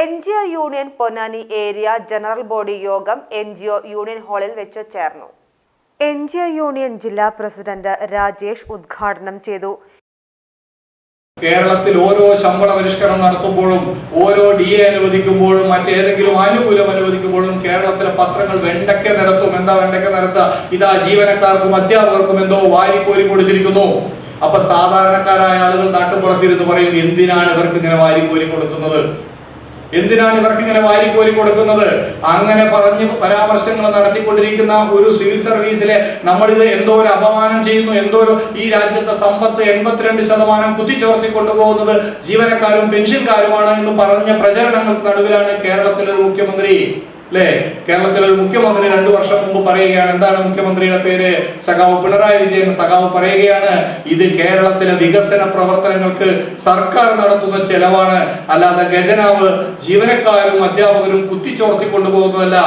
N G O union Ponnani area general body യോഗം N G O union ഹാളിൽ വെച്ച് ചേർന്നു. എൻ ജി ഒ യൂണിയൻ ജില്ലാ president Rajesh ഉദ്ഘാടനം ചെയ്തു. കേരളത്തിൽ ഓരോ ശമ്പള പരിഷ്കരണം നടത്തുമ്പോഴും ഓരോ ഡി എ അനുവദിക്കുമ്പോഴും മറ്റേതെങ്കിലും ആനുകൂല്യം അനുവദിക്കുമ്പോഴും കേരളത്തിലെ പത്രങ്ങൾ വെണ്ടയ്ക്ക നിരത്തും. എന്താ വെണ്ടയ്ക്ക നിരത്ത? ഇതാ ജീവനക്കാർക്കും അധ്യാപകർക്കും എന്തോ വാരിക്കോരി കൊടുത്തിരിക്കുന്നു. അപ്പൊ സാധാരണക്കാരായ ആളുകൾ നാട്ടുപുറത്തിരുന്ന് പറയും എന്തിനാണ് ഇവർക്ക് ഇങ്ങനെ വാരിക്കോരി കൊടുക്കുന്നത്? എന്തിനാണ് ഇവർക്ക് ഇങ്ങനെ വാരിക്കോലി കൊടുക്കുന്നത്? അങ്ങനെ പറഞ്ഞ് പരാമർശങ്ങൾ നടത്തിക്കൊണ്ടിരിക്കുന്ന ഒരു സിവിൽ സർവീസിലെ നമ്മളിത് എന്തോ ഒരു അപമാനം ചെയ്യുന്നു എന്തോ ഒരു ഈ രാജ്യത്തെ സമ്പത്ത് എൺപത്തിരണ്ട് ശതമാനം കുത്തിച്ചോർത്തി കൊണ്ടുപോകുന്നത് ജീവനക്കാരും പെൻഷൻകാരുമാണ് എന്ന് പറഞ്ഞ പ്രചരണങ്ങൾക്ക് നടുവിലാണ് കേരളത്തിലെ മുഖ്യമന്ത്രി അല്ലേ കേരളത്തിലെ ഒരു മുഖ്യമന്ത്രി രണ്ടു വർഷം മുമ്പ് പറയുകയാണ് എന്താണ് മുഖ്യമന്ത്രിയുടെ പേര്? സഖാവ് പിണറായി വിജയൻ സഖാവ് പറയുകയാണ് ഇത് കേരളത്തിലെ വികസന പ്രവർത്തനങ്ങൾക്ക് സർക്കാർ നടത്തുന്ന ചെലവാണ്. അല്ലാതെ ഖജനാവ് ജീവനക്കാരും അധ്യാപകരും കുത്തിച്ചോർത്തി കൊണ്ടുപോകുന്നതല്ല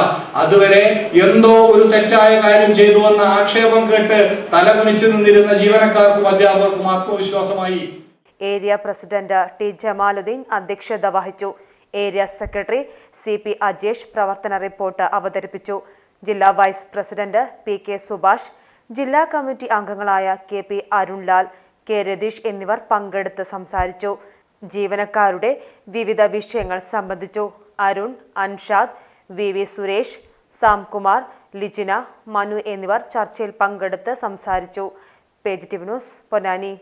അതുവരെ എന്തോ ഒരു തെറ്റായ കാര്യം ചെയ്തു എന്ന ആക്ഷേപം കേട്ട് തലകുനിച്ചു നിന്നിരുന്ന ജീവനക്കാർക്കും അധ്യാപകർക്കും ആത്മവിശ്വാസമായി. ഏരിയ പ്രസിഡന്റ് ടി ജമാലുദ്ദീൻ അധ്യക്ഷത വഹിച്ചു. Area secretary C P Ajesh പ്രവർത്തന റിപ്പോർട്ട് അവതരിപ്പിച്ചു. ജില്ലാ vice president P K Subhash ജില്ലാ കമ്മിറ്റി അംഗങ്ങളായ K P Arunlal K Ratheesh എന്നിവർ പങ്കെടുത്ത് സംസാരിച്ചു. ജീവനക്കാരുടെ വിവിധ വിഷയങ്ങൾ സംബന്ധിച്ചു അരുൺ അൻഷാദ് വി വി സുരേഷ് സാംകുമാർ ലിജിന മനു എന്നിവർ ചർച്ചയിൽ പങ്കെടുത്ത് സംസാരിച്ചു. Page T news Ponnani.